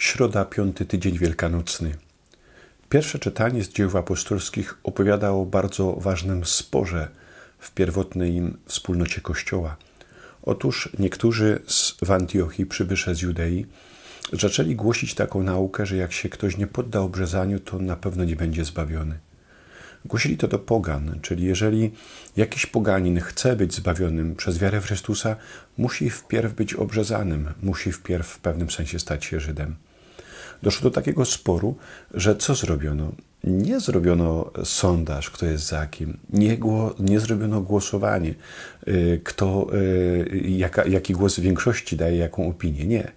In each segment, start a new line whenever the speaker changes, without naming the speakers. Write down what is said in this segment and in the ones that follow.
Środa, piąty tydzień wielkanocny. Pierwsze czytanie z dzieł apostolskich opowiada o bardzo ważnym sporze w pierwotnej im wspólnocie Kościoła. Otóż niektórzy z, w Antiochii przybysze z Judei zaczęli głosić taką naukę, że jak się ktoś nie podda obrzezaniu, to na pewno nie będzie zbawiony. Głosili to do pogan, czyli jeżeli jakiś poganin chce być zbawionym przez wiarę w Chrystusa, musi wpierw być obrzezanym, musi wpierw w pewnym sensie stać się Żydem. Doszło do takiego sporu, że co zrobiono? Nie zrobiono sondaż, kto jest za kim, nie, nie zrobiono głosowanie, y, kto, y, jaka, jaki głos większości daje jaką opinię. Nie.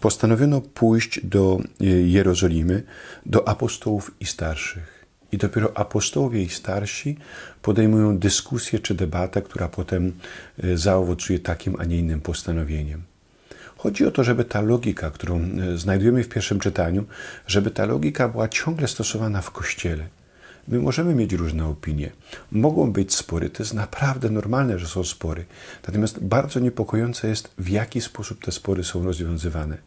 Postanowiono pójść do y, Jerozolimy, do apostołów i starszych. I dopiero apostołowie i starsi podejmują dyskusję czy debatę, która potem zaowocuje takim, a nie innym postanowieniem. Chodzi o to, żeby ta logika, którą znajdujemy w pierwszym czytaniu, żeby ta logika była ciągle stosowana w kościele. My możemy mieć różne opinie. Mogą być spory, to jest naprawdę normalne, że są spory. Natomiast bardzo niepokojące jest, w jaki sposób te spory są rozwiązywane.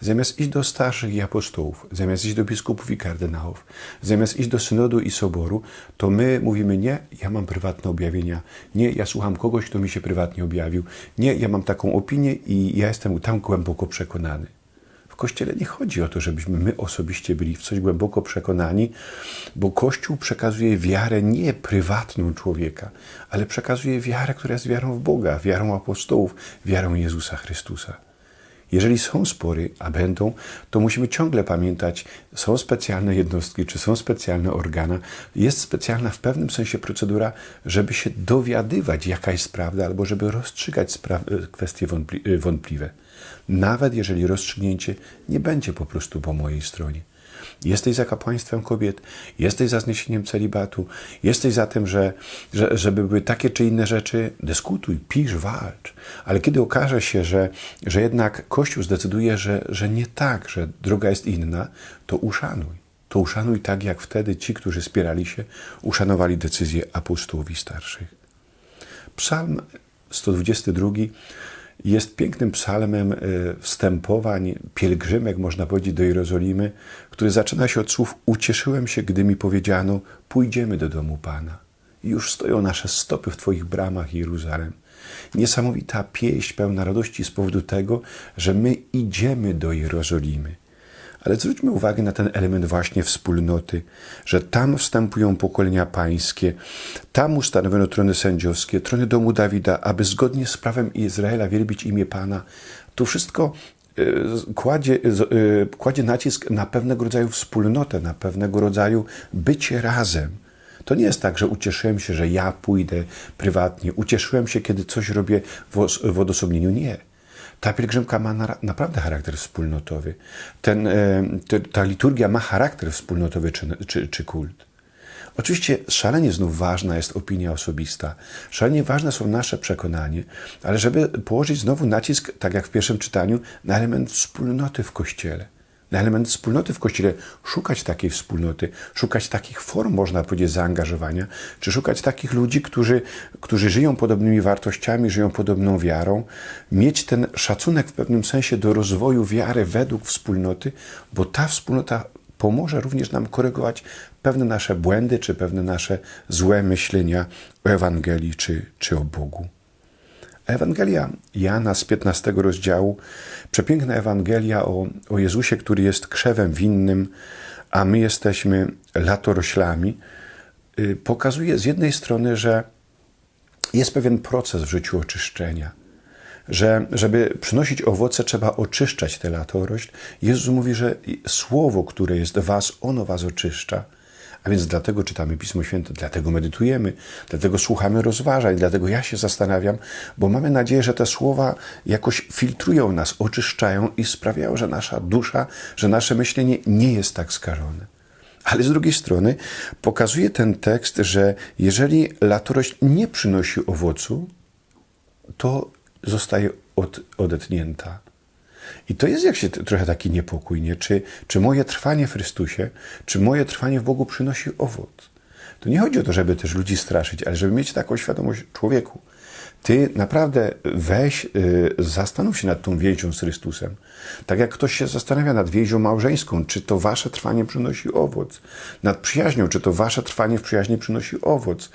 Zamiast iść do starszych i apostołów, zamiast iść do biskupów i kardynałów, zamiast iść do synodu i soboru, to my mówimy nie, ja mam prywatne objawienia, nie, ja słucham kogoś, kto mi się prywatnie objawił, nie, ja mam taką opinię i ja jestem tam głęboko przekonany. W Kościele nie chodzi o to, żebyśmy my osobiście byli w coś głęboko przekonani, bo Kościół przekazuje wiarę nie prywatną człowieka, ale przekazuje wiarę, która jest wiarą w Boga, wiarą apostołów, wiarą Jezusa Chrystusa. Jeżeli są spory, a będą, to musimy ciągle pamiętać, są specjalne jednostki, czy są specjalne organa. Jest specjalna w pewnym sensie procedura, żeby się dowiadywać, jaka jest prawda, albo żeby rozstrzygać kwestie wątpli wątpliwe. Nawet jeżeli rozstrzygnięcie nie będzie po prostu po mojej stronie. Jesteś za kapłaństwem kobiet, jesteś za zniesieniem celibatu, jesteś za tym, że, że, żeby były takie czy inne rzeczy, dyskutuj, pisz, walcz. Ale kiedy okaże się, że, że jednak Kościół zdecyduje, że, że nie tak, że droga jest inna, to uszanuj. To uszanuj tak, jak wtedy ci, którzy spierali się, uszanowali decyzję apostołów i starszych. Psalm 122 jest pięknym psalmem e, wstępowań, pielgrzymek, można powiedzieć, do Jerozolimy, który zaczyna się od słów: Ucieszyłem się, gdy mi powiedziano: Pójdziemy do domu Pana. Już stoją nasze stopy w Twoich bramach, Jeruzalem. Niesamowita pieśń pełna radości z powodu tego, że my idziemy do Jerozolimy. Ale zwróćmy uwagę na ten element właśnie wspólnoty, że tam wstępują pokolenia pańskie, tam ustanowiono trony sędziowskie, trony domu Dawida, aby zgodnie z prawem Izraela wielbić imię Pana. To wszystko e, kładzie, e, kładzie nacisk na pewnego rodzaju wspólnotę, na pewnego rodzaju bycie razem. To nie jest tak, że ucieszyłem się, że ja pójdę prywatnie, ucieszyłem się, kiedy coś robię w odosobnieniu. Nie ta pielgrzymka ma na, naprawdę charakter wspólnotowy. Ten, e, ta liturgia ma charakter wspólnotowy czy, czy, czy kult. Oczywiście szalenie znów ważna jest opinia osobista, szalenie ważne są nasze przekonanie, ale żeby położyć znowu nacisk, tak jak w pierwszym czytaniu, na element wspólnoty w Kościele na element wspólnoty w Kościele, szukać takiej wspólnoty, szukać takich form, można powiedzieć, zaangażowania, czy szukać takich ludzi, którzy, którzy żyją podobnymi wartościami, żyją podobną wiarą, mieć ten szacunek w pewnym sensie do rozwoju wiary według wspólnoty, bo ta wspólnota pomoże również nam korygować pewne nasze błędy, czy pewne nasze złe myślenia o Ewangelii, czy, czy o Bogu. Ewangelia Jana z 15 rozdziału, przepiękna Ewangelia o, o Jezusie, który jest krzewem winnym, a my jesteśmy latoroślami, y, pokazuje z jednej strony, że jest pewien proces w życiu oczyszczenia, że żeby przynosić owoce, trzeba oczyszczać tę latorośl. Jezus mówi, że słowo, które jest w was, ono was oczyszcza. A więc dlatego czytamy Pismo Święte, dlatego medytujemy, dlatego słuchamy rozważań, dlatego ja się zastanawiam, bo mamy nadzieję, że te słowa jakoś filtrują nas, oczyszczają i sprawiają, że nasza dusza, że nasze myślenie nie jest tak skażone. Ale z drugiej strony pokazuje ten tekst, że jeżeli latorość nie przynosi owocu, to zostaje od, odetnięta. I to jest jak się trochę taki niepokój, nie? Czy, czy moje trwanie w Chrystusie, czy moje trwanie w Bogu przynosi owoc? To nie chodzi o to, żeby też ludzi straszyć, ale żeby mieć taką świadomość człowieku. Ty naprawdę weź, y, zastanów się nad tą więzią z Chrystusem. Tak jak ktoś się zastanawia nad więzią małżeńską, czy to wasze trwanie przynosi owoc. Nad przyjaźnią, czy to wasze trwanie w przyjaźni przynosi owoc.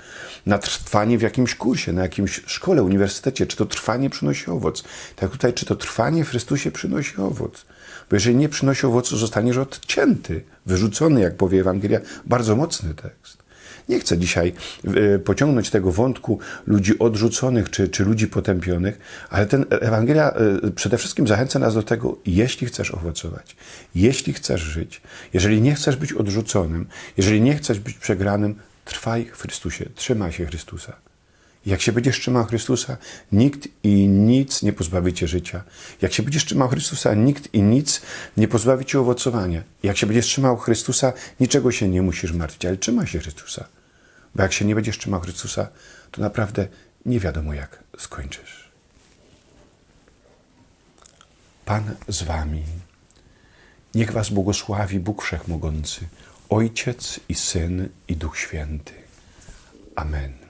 Nad trwanie w jakimś kursie, na jakimś szkole, uniwersytecie, czy to trwanie przynosi owoc. Tak tutaj, czy to trwanie w Chrystusie przynosi owoc. Bo jeżeli nie przynosi owocu, zostaniesz odcięty, wyrzucony, jak powie Ewangelia. Bardzo mocny tekst. Nie chcę dzisiaj e, pociągnąć tego wątku ludzi odrzuconych czy, czy ludzi potępionych, ale ten Ewangelia e, przede wszystkim zachęca nas do tego, jeśli chcesz owocować, jeśli chcesz żyć, jeżeli nie chcesz być odrzuconym, jeżeli nie chcesz być przegranym, trwaj w Chrystusie, trzymaj się Chrystusa. Jak się będziesz trzymał Chrystusa, nikt i nic nie pozbawi cię życia. Jak się będziesz trzymał Chrystusa, nikt i nic nie pozbawi cię owocowania. Jak się będziesz trzymał Chrystusa, niczego się nie musisz martwić, ale trzymaj się Chrystusa. Bo jak się nie będziesz trzymał Chrystusa, to naprawdę nie wiadomo, jak skończysz. Pan z wami. Niech was błogosławi Bóg Wszechmogący, Ojciec i Syn i Duch Święty. Amen.